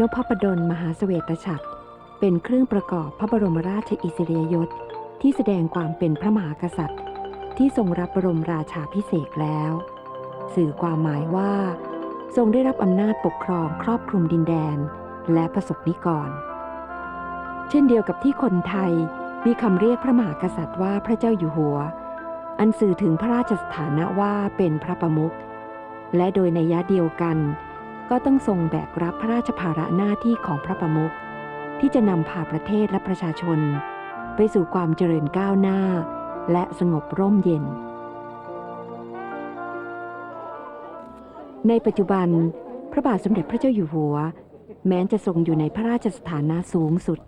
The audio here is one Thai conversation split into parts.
นพประดลมหาเสวตฉัตรเป็นเครื่องประกอบพระบรมราชอิสริยยศที่แสดงความเป็นพระมหากษัตริย์ ที่ทรงรับบรมราชาพิเศษแล้ว สื่อความหมายว่า ทรงได้รับอำนาจปกครองครอบคลุมดินแดนและประสบนิกร เช่นเดียวกับที่คนไทยมีคำเรียกพระมหากษัตริย์ว่าพระเจ้าอยู่หัว อันสื่อถึงพระราชสถานะว่าเป็นพระประมุขและโดยในยะเดียวกัน ก็ต้องทรงแบกรับพระราชภาระหน้าที่ของพระประมุขที่จะนำพาประเทศและประชาชน ไปสู่ความเจริญก้าวหน้า และสงบร่มเย็น ในปัจจุบัน พระบาทสมเด็จพระเจ้าอยู่หัว แม้จะทรงอยู่ในพระราชสถานะสูงสุด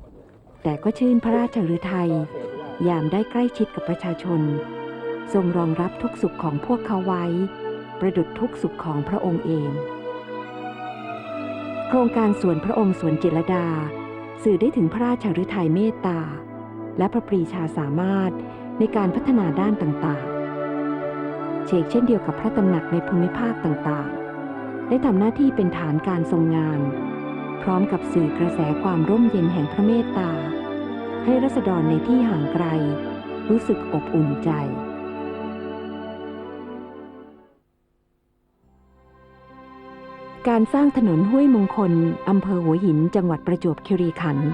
แต่ก็ชื่นพระราชฤทัยยามได้ใกล้ชิดกับประชาชน ทรงรองรับทุกสุขของพวกเขาไว้ ประดุจทุกสุขของพระองค์เอง โครงการสวนพระองค์สวนจิรดา สื่อได้ถึงพระราชฤทัยเมตตา และพระปรีชาสามารถในการพัฒนาด้านต่างๆ เชกเช่นเดียวกับพระตำหนักในภูมิภาคต่างๆ ได้ทำหน้าที่เป็นฐานการทรงงาน พร้อมกับสื่อกระแสความร่มเย็นแห่งพระเมตตา ให้รัษฎรในที่ห่างไกล รู้สึกอบอุ่นใจ การสร้างถนนห้วยมงคล อำเภอหัวหิน จังหวัดประจวบคีรีขันธ์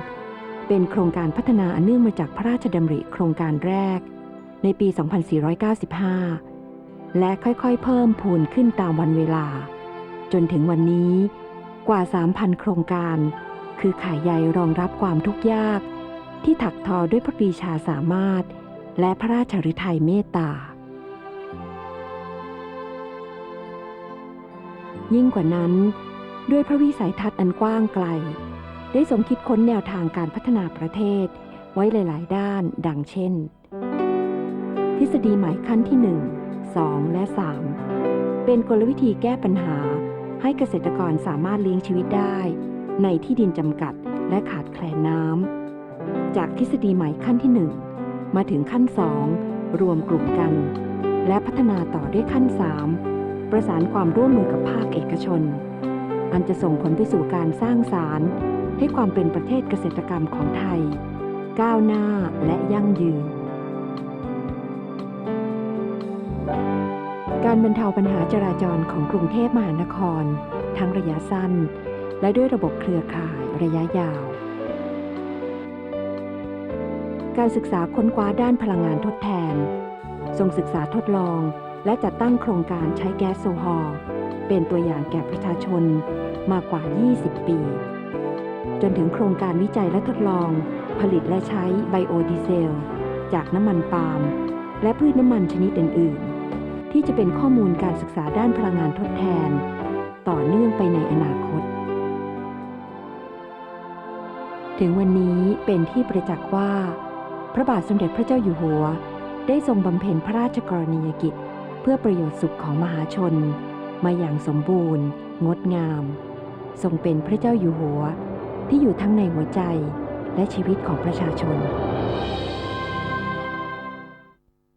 เป็นโครงการพัฒนาอันเนื่องมาจากพระราชดำริโครงการแรก ในปี 2495 และค่อยๆ เพิ่มพูนขึ้นตามวันเวลา จนถึงวันนี้กว่า 3,000 โครงการ คือข่ายใยรองรับความทุกข์ยาก ที่ถักทอด้วยพระปีชาสามารถ และพระราชฤทัยเมตตา ยิ่งกว่านั้น ด้วยพระวิสัยทัศน์อันกว้างไกล ได้สมคิดค้นแนวทางการพัฒนาประเทศ ไว้หลาย ๆ ด้านดังเช่น ทฤษฎีหมายขั้นที่ 1 2 และ 3 เป็นกลวิธีแก้ปัญหาให้เกษตรกรสามารถเลี้ยงชีวิตได้ ในที่ดินจำกัดและขาดแคลนน้ำจากทฤษฎีใหม่ขั้นที่ 1 มาถึงขั้น 2 รวมกลุ่มกัน และพัฒนาต่อด้วยขั้น 3 ประสานความร่วมมือกับภาคเอกชน อันจะส่งผลไปสู่การสร้างสารให้ความเป็นประเทศเกษตรกรรมของไทย ก้าวหน้าและยั่งยืน การบรรเทาปัญหาจราจรของกรุงเทพมหานคร ทั้งระยะสั้น และด้วยระบบเครือข่ายระยะยาว การศึกษาค้นคว้าด้านพลังงานทดแทน ทรงศึกษาทดลอง และจัดตั้งโครงการใช้แก๊สโซฮอลเป็นตัวอย่างแก่ประชาชนมากว่า 20 ปี จนถึงโครงการวิจัยและทดลอง ผลิตและใช้ไบโอดีเซล จากน้ำมันปาล์มและพืชน้ำมันชนิดอื่น ๆ ที่จะเป็นข้อมูลการศึกษาด้านพลังงานทดแทน ต่อเนื่องไปในอนาคต ถึงวันนี้เป็นที่ประจักษ์ว่า พระบาทสมเด็จพระเจ้าอยู่หัว ได้ทรงบำเพ็ญพระราชกรณียกิจ เพื่อประโยชน์สุขของมหาชน มาอย่างสมบูรณ์ งดงาม ทรงเป็นพระเจ้าอยู่หัวที่อยู่ทั้งในหัวใจและชีวิตของประชาชน